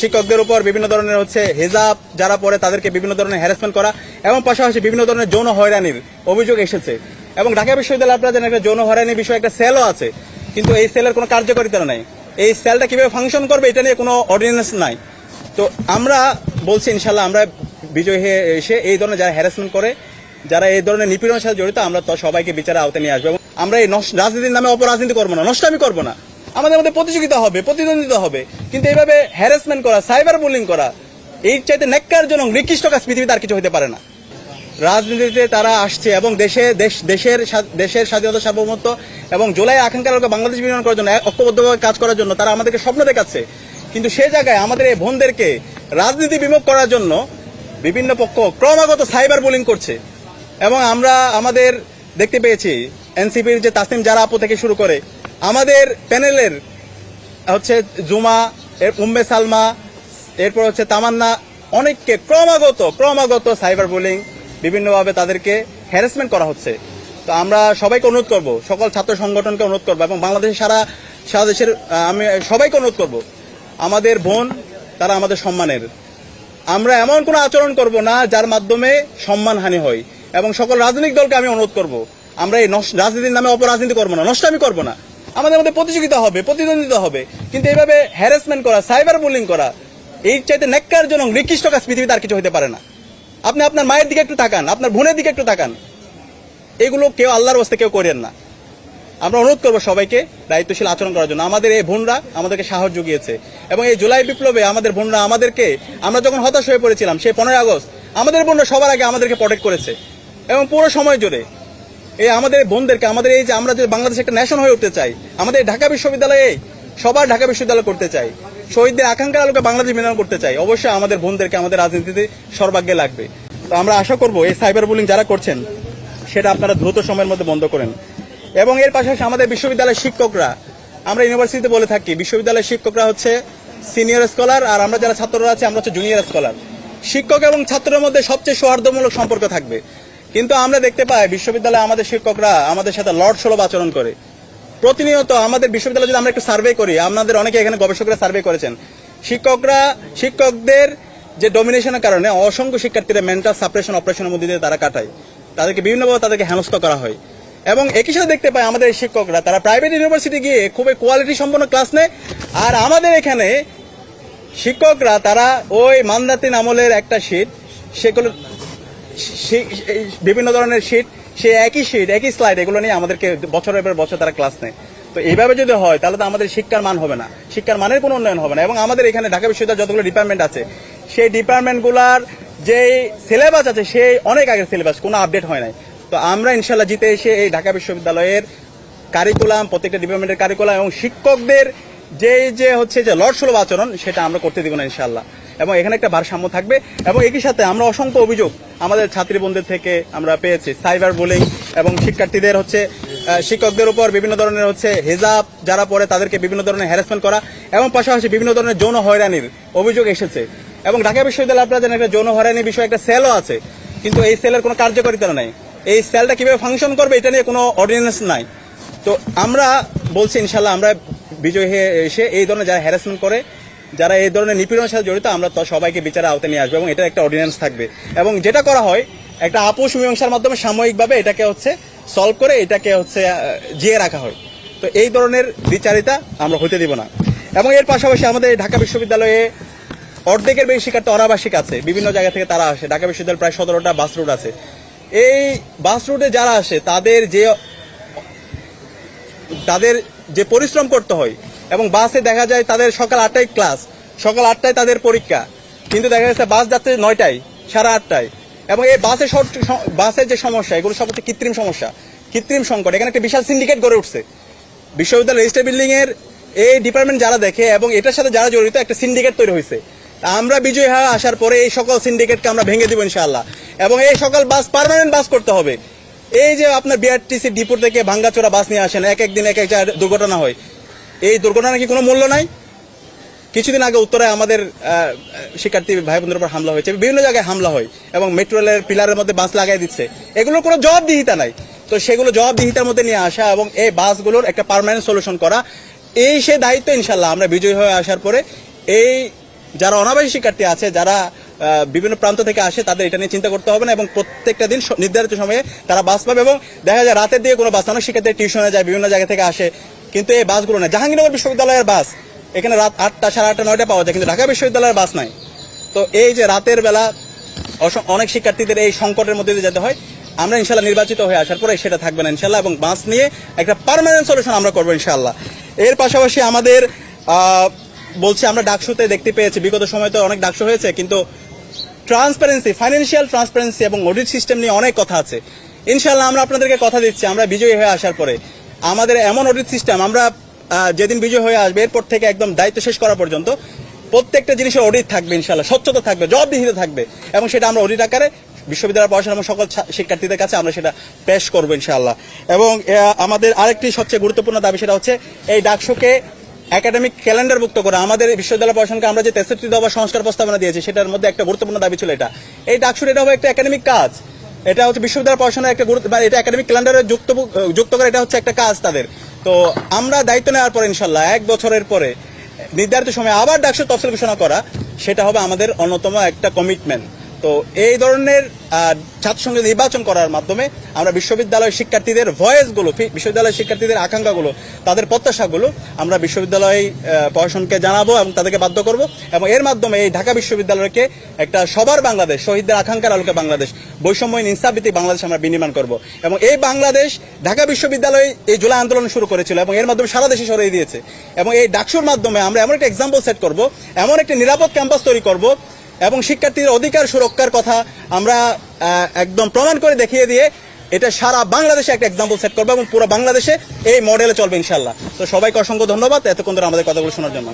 শিক্ষকদের উপর বিভিন্ন ধরনের হচ্ছে হেজাব যারা পড়ে তাদেরকে বিভিন্ন ধরনের হ্যারাসমেন্ট করা এবং পাশাপাশি বিভিন্ন ধরনের যৌন হয়রানির অভিযোগ এসেছে। এবং ঢাকা বিশ্ববিদ্যালয় আপনারা জানেন একটা যৌন হয়রানির বিষয়ে একটা সেলও আছে। কিন্তু এই সেলের কোনো কার্যকারিতা নাই। এই সেলটা কীভাবে ফাংশন করবে এটা নিয়ে কোনো অর্ডিন্যান্স নাই। তো আমরা বলছি ইনশাল্লাহ আমরা বিজয় হয়ে এসে এই ধরনের যারা হ্যারাসমেন্ট করে, যারা এই ধরনের নিপীড়নের সাথে জড়িত, আমরা তো সবাইকে বিচারে আওতায় নিয়ে আসব। আমরা এই রাজনীতির নামে অপরাজনীতি করব না নষ্ট আমি করব না। আমাদের মধ্যে প্রতিযোগিতা হবে, প্রতিদ্বন্দ্বিতা হবে। কিন্তু এইভাবে হ্যারাসমেন্ট করা সাইবার বুলিং করা, এই চাইতে ন্যাক্কারজনক, নিকৃষ্ট কাজ পৃথিবীতে আর কিছু হতে পারে না। রাজনীতিতে তারা আসছে এবং দেশে, দেশ, দেশের দেশের স্বাধীনতা, সার্বভৌমত্ব এবং জুলাই আকাঙ্ক্ষার আলোকে বাংলাদেশ বিনিয়োগ করার জন্য ঐক্যবদ্ধভাবে কাজ করার জন্য তারা আমাদেরকে স্বপ্ন দেখাচ্ছে। কিন্তু সে জায়গায় আমাদের এই বোনদেরকে রাজনীতি বিমুখ করার জন্য বিভিন্ন পক্ষ ক্রমাগত সাইবার বুলিং করছে। এবং আমরা, আমাদের দেখতে পেয়েছি, এনসিপির যে তাসনিম জারা আপু থেকে শুরু করে আমাদের প্যানেলের, হচ্ছে জুমা উম্মে সালমা, এরপর হচ্ছে তামান্না, অনেককে ক্রমাগত ক্রমাগত সাইবার বুলিং, বিভিন্নভাবে তাদেরকে হ্যারাসমেন্ট করা হচ্ছে। তো আমরা সবাইকে অনুরোধ করব, সকল ছাত্র সংগঠনকে অনুরোধ করব এবং বাংলাদেশের সারা সারা দেশের আমি সবাইকে অনুরোধ করব, আমাদের বোন, তারা আমাদের সম্মানের। আমরা এমন কোনো আচরণ করব না যার মাধ্যমে সম্মানহানি হয় এবং সকল রাজনৈতিক দলকে আমি অনুরোধ করব, আমরা এই রাজনীতির নামে অপরাজনীতি করব না নষ্ট আমি করব না। আমাদের মধ্যে প্রতিযোগিতা হবে, প্রতিদ্বন্দ্বিতা হবে। কিন্তু এইভাবে হ্যারাসমেন্ট করা সাইবার বুলিং করা, এই চাইতে ন্যাক্কারজনক, নিকৃষ্ট কাজ পৃথিবীতে আর কিছু হতে পারে না। আপনি আপনার মায়ের দিকে একটু তাকান, আপনার বোনের দিকে একটু তাকান। এগুলো কেউ আল্লাহর বস্তে কেউ করেন না। আমরা অনুরোধ করব সবাইকে দায়িত্বশীল আচরণ করার জন্য। আমাদের এই বোনরা আমাদেরকে সাহস জুগিয়েছে। এবং এই জুলাই বিপ্লবে আমাদের বোনরা আমাদেরকে, আমরা যখন হতাশ হয়ে পড়েছিলাম সেই পনেরোই আগস্ট, আমাদের বোনরা সবার আগে আমাদেরকে প্রোটেক্ট করেছে। এবং পুরো সময় জুড়ে এই আমাদের বোনদেরকে আমাদের এই যে আমরা যে বাংলাদেশে একটা ন্যাশন হয়ে উঠতে চাই, আমাদের ঢাকা বিশ্ববিদ্যালয়ে সবার ঢাকা বিশ্ববিদ্যালয় করতে চাই, শহীদদের আকাঙ্ক্ষার আলোকে বাংলাদেশ বিনিয়োগ করতে চাই, অবশ্যই আমাদের বোনদেরকে আমাদের রাজনীতিতে সর্বাগ্যে লাগবে। তো আমরা আশা করব এই সাইবার বুলিং যারা করছেন, সেটা আপনারা দ্রুত সময়ের মধ্যে বন্ধ করেন। এবং এর পাশাপাশি আমাদের বিশ্ববিদ্যালয়ের শিক্ষকরা, আমরা ইউনিভার্সিটিতে বলে থাকি, বিশ্ববিদ্যালয়ের শিক্ষকরা হচ্ছে সিনিয়র স্কলার আর আমরা যারা ছাত্ররা আছি, আমরা হচ্ছে জুনিয়র স্কলার শিক্ষক এবং ছাত্রের মধ্যে সবচেয়ে সৌহার্দ্যমূলক সম্পর্ক থাকবে। কিন্তু আমরা দেখতে পাই বিশ্ববিদ্যালয়ে আমাদের শিক্ষকরা আমাদের সাথে লর্ড সুলভ আচরণ করে। প্রতিনিয়ত আমাদের বিশ্ববিদ্যালয়ে যদি আমরা একটু সার্ভে করি, আমাদের অনেকে এখানে গবেষকরা সার্ভে করেছেন। শিক্ষকরা, শিক্ষকদের যে ডমিনেশনের কারণে অসংখ্য শিক্ষার্থীরা মেন্টাল সাপ্রেশন অপারেশনের মধ্যে দিয়ে তারা কাটায়। তাদেরকে বিভিন্নভাবে তাদেরকে হেনস্থ করা হয়। এবং একই সাথে দেখতে পাই আমাদের শিক্ষকরা, তারা প্রাইভেট ইউনিভার্সিটি গিয়ে খুবই কোয়ালিটি সম্পন্ন ক্লাস নেয়। আর আমাদের এখানে শিক্ষকরা, তারা ওই মান্দাতিন আমলের একটা শীট সেগুলো বিভিন্ন ধরনের শীট সে একই শীট একই স্লাইড এগুলো নিয়ে আমাদেরকে বছরের পর বছর তারা ক্লাস নেয়। তো এইভাবে যদি হয়, তাহলে তো আমাদের শিক্ষার মান হবে না। শিক্ষার মানের কোনো উন্নয়ন হবে না। এবং আমাদের এখানে ঢাকা বিশ্ববিদ্যালয় যতগুলো ডিপার্টমেন্ট আছে, সেই ডিপার্টমেন্টগুলোর যে সিলেবাস আছে, সেই অনেক আগের সিলেবাস কোনো আপডেট হয় নাই। তো আমরা ইনশাল্লাহ জিতে এসে এই ঢাকা বিশ্ববিদ্যালয়ের কারিকুলাম প্রত্যেকটা ডিপার্টমেন্টের কারিকুলাম এবং শিক্ষকদের যে যে হচ্ছে যে লট সুলভ আচরণ, সেটা আমরা করতে দিব না ইনশাল্লাহ এবং এখানে একটা ভারসাম্য থাকবে এবং একই সাথে আমরা অসংখ্য অভিযোগ আমাদের ছাত্রী বোনদের থেকে আমরা পেয়েছি। সাইবার বুলিং এবং শিক্ষার্থীদের হচ্ছে শিক্ষকদের উপর বিভিন্ন ধরনের হচ্ছে হেজাব, যারা পড়ে তাদেরকে বিভিন্ন ধরনের হ্যারাসমেন্ট করা এবং পাশাপাশি বিভিন্ন ধরনের যৌন হয়রানির অভিযোগ এসেছে। এবং ঢাকা বিশ্ববিদ্যালয় আপনারা জানেন একটা যৌন হয়রানির বিষয়ে একটা সেলও আছে। কিন্তু এই সেলের কোনো কার্যকারিতা নাই। এই সেলটা কীভাবে ফাংশন করবে এটা নিয়ে কোনো অর্ডিন্যান্স নাই। তো আমরা বলছি ইনশাল্লাহ আমরা বিজয় এসে এই ধরনের যারা হ্যারাসমেন্ট করে যারা এই ধরনের নিপীড়নের সাথে জড়িত, আমরা সবাইকে বিচারে আওতায় নিয়ে আসব এবং এটা একটা অর্ডিন্যান্স থাকবে। এবং যেটা করা হয়, একটা আপোষ মীমাংসার মাধ্যমে সাময়িকভাবে এটাকে হচ্ছে সলভ করে এটাকে হচ্ছে জিয়ে রাখা হয়। তো এই ধরনের বিচারিতা আমরা হতে দিব না। এবং এর পাশাপাশি আমাদের ঢাকা বিশ্ববিদ্যালয়ে অর্ধেকের বেশি শিক্ষার্থী অনাবাসিক আছে। বিভিন্ন জায়গা থেকে তারা আসে। ঢাকা বিশ্ববিদ্যালয় প্রায় সতেরোটা বাস রুট আছে। এই বাস রুটে যারা আসে, তাদের যে তাদের যে পরিশ্রম করতে হয় এবং বাসে দেখা যায় তাদের সকাল আটটায় ক্লাস, সকাল আটটায় তাদের পরীক্ষা। কিন্তু দেখা যাচ্ছে বাস যাচ্ছে নয়টায়, সাড়ে আটটায়। এবং এই বাসে বাসের যে সমস্যা, এগুলো সব হচ্ছে কৃত্রিম সমস্যা। কৃত্রিম সংকট। এখানে একটা বিশাল সিন্ডিকেট গড়ে উঠছে। বিশ্ববিদ্যালয় রেজিস্টার বিল্ডিং এর এই ডিপার্টমেন্ট যারা দেখে এবং এটার সাথে যারা জড়িত, একটা সিন্ডিকেট তৈরি হয়েছে। আমরা বিজয় হয়ে আসার পরে এই সকল সিন্ডিকেটকে আমরা ভেঙে দিব ইনশাআল্লাহ। এবং এই সকল বাস পার্মানেন্ট বাস করতে হবে। এই যে আপনার বিআরটিসি ডিপো থেকে ভাঙ্গাচোরা বাস নিয়ে আসেন, এক এক দিন এক এক জায়গায় দুর্ঘটনা হয়, এই দুর্ঘটনা কি কোনো মূল্য নাই? কিছুদিন আগে উত্তরায় আমাদের শিক্ষার্থী ভাই বোনদের উপর হামলা হয়েছে, বিভিন্ন জায়গায় হামলা হয় এবং মেট্রো রেলের পিলারের মধ্যে বাস লাগাই দিচ্ছে। এগুলোর কোনো জবাবদিহিতা নাই। তো সেগুলো জবাবদিহিতার মধ্যে নিয়ে আসা এবং এই বাসগুলোর একটা পার্মানেন্ট সলিউশন করা, এই সে দায়িত্ব ইনশাল্লাহ আমরা বিজয়ী হয়ে আসার পরে এই যারা অনাবাসী শিক্ষার্থী আছে, যারা বিভিন্ন প্রান্ত থেকে আসে, তাদের এটা নিয়ে চিন্তা করতে হবে না এবং প্রত্যেকটা দিন নির্ধারিত সময়ে তারা বাস পাবে এবং দেখা যায় রাতের দিকে কোনো বাস অনেক শিক্ষার্থী টিউশনে যায়, বিভিন্ন জায়গা থেকে আসে। কিন্তু এই বাসগুলো না জাহাঙ্গীরনগর বিশ্ববিদ্যালয়ের বাস, এখানে রাত আটটা সাড়ে আটটা, নয়টা পাওয়া যায়, কিন্তু ঢাকা বিশ্ববিদ্যালয়ের বাস নাই। তো এই যে রাতের বেলা অনেক শিক্ষার্থীদের এই সংকটের মধ্যে দিয়ে যেতে হয়, আমরা ইনশাল্লাহ নির্বাচিত হয়ে আসার পরে সেটা থাকবে না ইনশাল্লাহ এবং বাস নিয়ে একটা পার্মানেন্ট সলিউশন আমরা করব ইনশাল্লাহ এর পাশাপাশি আমাদের বলছি, আমরা ডাকসুতে দেখতে পেয়েছি। বিগত সময় তো অনেক ডাকসু হয়েছে, কিন্তু ট্রান্সপারেন্সি ফাইন্যান্সিয়াল ট্রান্সপারেন্সি এবং অডিট সিস্টেম নিয়ে অনেক কথা আছে। ইনশাল্লাহ আমরা আপনাদেরকে কথা দিচ্ছি, আমরা বিজয়ী হয়ে আসার পরে। আমাদের এমন অডিট সিস্টেম আমরা যেদিন বিজয় হয়ে আসবে, এরপর থেকে একদম দায়িত্ব শেষ করা পর্যন্ত প্রত্যেকটা জিনিসের অডিট থাকবে ইনশাল্লাহ স্বচ্ছতা থাকবে, জবাবদিহিতা থাকবে এবং সেটা আমরা অডিট আকারে বিশ্ববিদ্যালয় পড়াশোনা এবং সকল শিক্ষার্থীদের কাছে আমরা সেটা পেশ করব ইনশাল্লাহ এবং আমাদের আরেকটি সবচেয়ে গুরুত্বপূর্ণ দাবি, সেটা হচ্ছে এই ডাকশোকে একাডেমিক ক্যালেন্ডারভুক্ত করে আমাদের বিশ্ববিদ্যালয় পড়াশোনাকে আমরা যে তেষট্টি দফা সংস্কার প্রস্তাবনা দিয়েছি, সেটার মধ্যে একটা গুরুত্বপূর্ণ দাবি ছিল এটা। এই ডাকসুর এটা হবে একটা একাডেমিক কাজ। এটা হচ্ছে বিশ্ববিদ্যালয় পড়াশোনার একটা গুরুত্ব বা এটা একাডেমিক ক্যালেন্ডারে যুক্ত যুক্ত করে, এটা হচ্ছে একটা কাজ তাদের। তো আমরা দায়িত্ব নেওয়ার পরে ইনশাল্লাহ এক বছরের পরে নির্ধারিত সময় আবার ডাকসুর তফসিল ঘোষণা করা, সেটা হবে আমাদের অন্যতম একটা কমিটমেন্ট তো এই ধরনের আহ, ছাত্র সংসদ নির্বাচন করার মাধ্যমে আমরা বিশ্ববিদ্যালয়ের শিক্ষার্থীদের ভয়েসগুলো বিশ্ববিদ্যালয়ের শিক্ষার্থীদের আকাঙ্ক্ষাগুলো তাদের প্রত্যাশাগুলো আমরা বিশ্ববিদ্যালয় প্রশাসনকে জানাব এবং তাদেরকে বাধ্য করব এবং এর মাধ্যমে এই ঢাকা বিশ্ববিদ্যালয়কে একটা সবার বাংলাদেশ শহীদদের আকাঙ্ক্ষার আলোকে বাংলাদেশ বৈষম্যহীন ইনসাফভিত্তিক বাংলাদেশ আমরা বিনির্মাণ করব। এবং এই বাংলাদেশ ঢাকা বিশ্ববিদ্যালয় এই জুলাই আন্দোলন শুরু করেছিল এবং এর মাধ্যমে সারা দেশে সরিয়ে দিয়েছে। এবং এই ডাকসুর মাধ্যমে আমরা এমন একটা এক্সাম্পল সেট করব এমন একটা নিরাপদ ক্যাম্পাস তৈরি করব এবং শিক্ষার্থীর অধিকার সুরক্ষার কথা আমরা একদম প্রমাণ করে দেখিয়ে দিয়ে এটা সারা বাংলাদেশে একটা এক্সাম্পল সেট করবে এবং পুরো বাংলাদেশে এই মডেলে চলবে ইনশাল্লাহ তো সবাইকে অসংখ্য ধন্যবাদ এতক্ষণ ধরে আমাদের কথাগুলো শোনার জন্য।